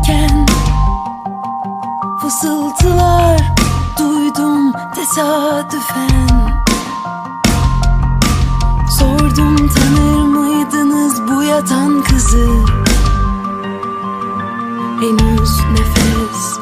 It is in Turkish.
yaşarken Fısıltılar duydum tesadüfen. Sordum tanır mıydınız bu yatan kızı? Henüz nefes